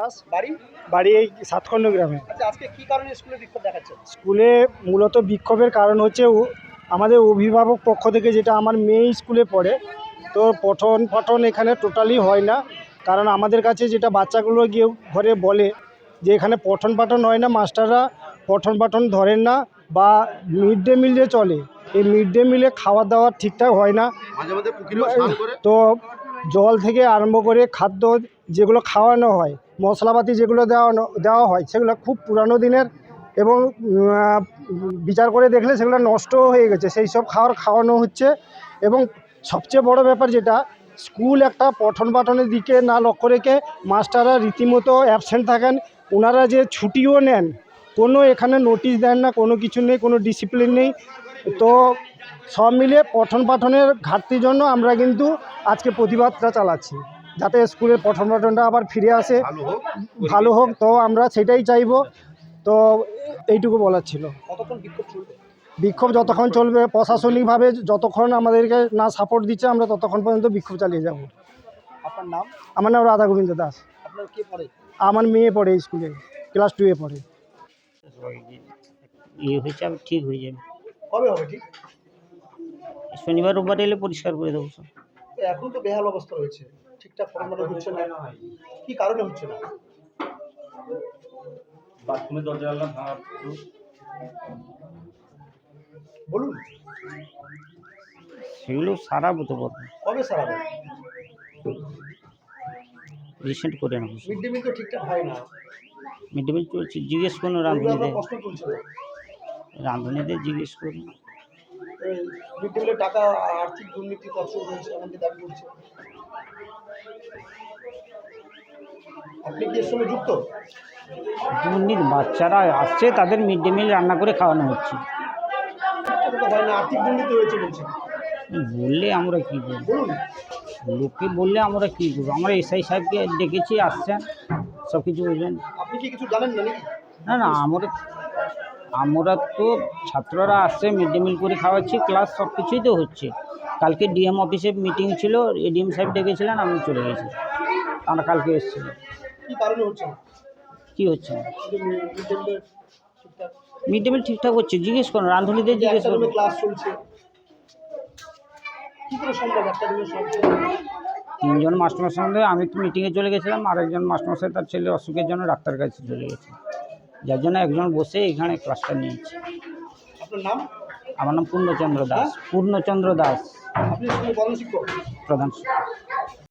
দাস বাড়ি? বাড়ি এই সাতখণ্ড গ্রামে। আচ্ছা আজকে কি কারণে স্কুলে বিক্ষোভ দেখাচ্ছে? স্কুলে মূলত বিক্ষোভের কারণ হচ্ছে আমাদের অভিভাবক পক্ষ থেকে যেটা আমার মেয়ে স্কুলে পড়ে তো পঠন পাঠন এখানে টোটালি হয় না। কারণ আমাদের কাছে যেটা বাচ্চাগুলো গিয়ে ঘরে বলে যে এখানে পঠন পাঠন হয় না মাস্টাররা পঠন পাঠন ধরেন না বা মিড ডে মিল যে চলে। এই মিড ডে মিলে খাওয়া দাওয়া ঠিকঠাক হয় না। মাঝে মাঝে পুকুরেও স্নান করে। তো জল থেকে আরম্ভ করে খাদ্য যেগুলো খাওয়ানো হয়, মশলাপাতি যেগুলো দেওয়ানো, দেওয়া হয়, সেগুলো খুব পুরানো দিনের এবং বিচার করে দেখলে সেগুলো নষ্ট হয়ে গেছে। সেই সব খাওয়ার খাওয়ানো হচ্ছে এবং সবচেয়ে বড় ব্যাপার যেটা, স্কুল একটা পঠন পাঠনের দিকে না লক্ষ্য রেখে মাস্টাররা রীতিমতো অ্যাবসেন্ট থাকেন। ওনারা যে ছুটিও নেন, কোনো এখানে নোটিশ দেন না, কোনো কিছু নেই, কোনো ডিসিপ্লিন নেই। তো সব মিলে পঠন পাঠনের ঘাটতির জন্য আমরা কিন্তু আজকে প্রতিবাদটা চালাচ্ছি। যাতে স্কুলের পঠন পাঠনটা আবার ফিরে আসে। ভালো হোক তো আমরা সেটাই চাইব। তো এইটুকু বলার ছিল। বিক্ষোভ যতক্ষণ চলবে প্রশাসনিকভাবে যতক্ষণ আমাদেরকে না সাপোর্ট দিচ্ছে আমরা ততক্ষণ পর্যন্ত বিক্ষোভ চালিয়ে যাব। আপনার নাম? আমার নাম রাধা গোবিন্দ দাস। আপনার কে পড়ে? আমার মেয়ে পড়ে স্কুলে ক্লাস টুয়ে পড়ে। ইয়ে হয়েছে ঠিক হয়ে যাবে। কবে হবে ঠিক? শনিবার রোববার এলে পরিষ্কার করে দেবো এখন তো বেহাল অবস্থা রয়েছে ঠিকঠাক পরিমাণে হচ্ছে না। কি কারণে হচ্ছে না? বাথরুমের দরজা জানলা ভাঙা বলুন। সেগুলো সারাবো তো বলব কবে সারাবে? রিসেন্ট করে নেব মিড ডে মিল তো ঠিকঠাক হয় না। মিড ডে মিল চলছে জিজ্ঞেস করুন রাঁধুনিদের। কষ্ট রাঁধুনিদের জিজ্ঞেস করুন। মিড ডে মিলের টাকা আর্থিক দুর্নীতি তৎসব রয়েছে এমনকি দাবি করছে। আপনি কি এর সঙ্গে যুক্ত? দুর্নীতি বাচ্চারা আসছে তাদের মিড ডে মিল রান্না করে খাওয়ানো হচ্ছে। হয় না আর্থিক দুর্নীতি হয়েছে বললে আমরা কী করব? লোককে বললে আমরা কী করব? আমরা এসআই সাহেবকে ডেকেছি আসছেন সব কিছু বলবেন আপনি কি কিছু জানেন না না না আমরা আমরা তো ছাত্ররা আসছে মিড ডে মিল করে খাওয়াচ্ছি ক্লাস সব কিছুই তো হচ্ছে। কালকে ডিএম অফিসে মিটিং ছিল এডিএম সাহেব ডেকেছিলেন আমি চলে গেছি। আমরা কালকে এসেছিলাম। কি কারণে হচ্ছে? না কী হচ্ছে? না মিড ডে মিল ঠিকঠাক হচ্ছে জিজ্ঞেস করুন রাঁধুনিদের জিজ্ঞেস করুন ক্লাস চলছে। তিনজন মাস্টারমশাই সঙ্গে আমি তো মিটিংয়ে চলে গেছিলাম আর একজন মাস্টারমশাই তার ছেলে অসুখের জন্য ডাক্তার কাছে চলে গেছে। যার জন্য একজন বসে এখানে ক্লাসটা নিয়েছে। আমার নাম পূর্ণচন্দ্র দাস। পূর্ণচন্দ্র দাস। প্রধান শিক্ষক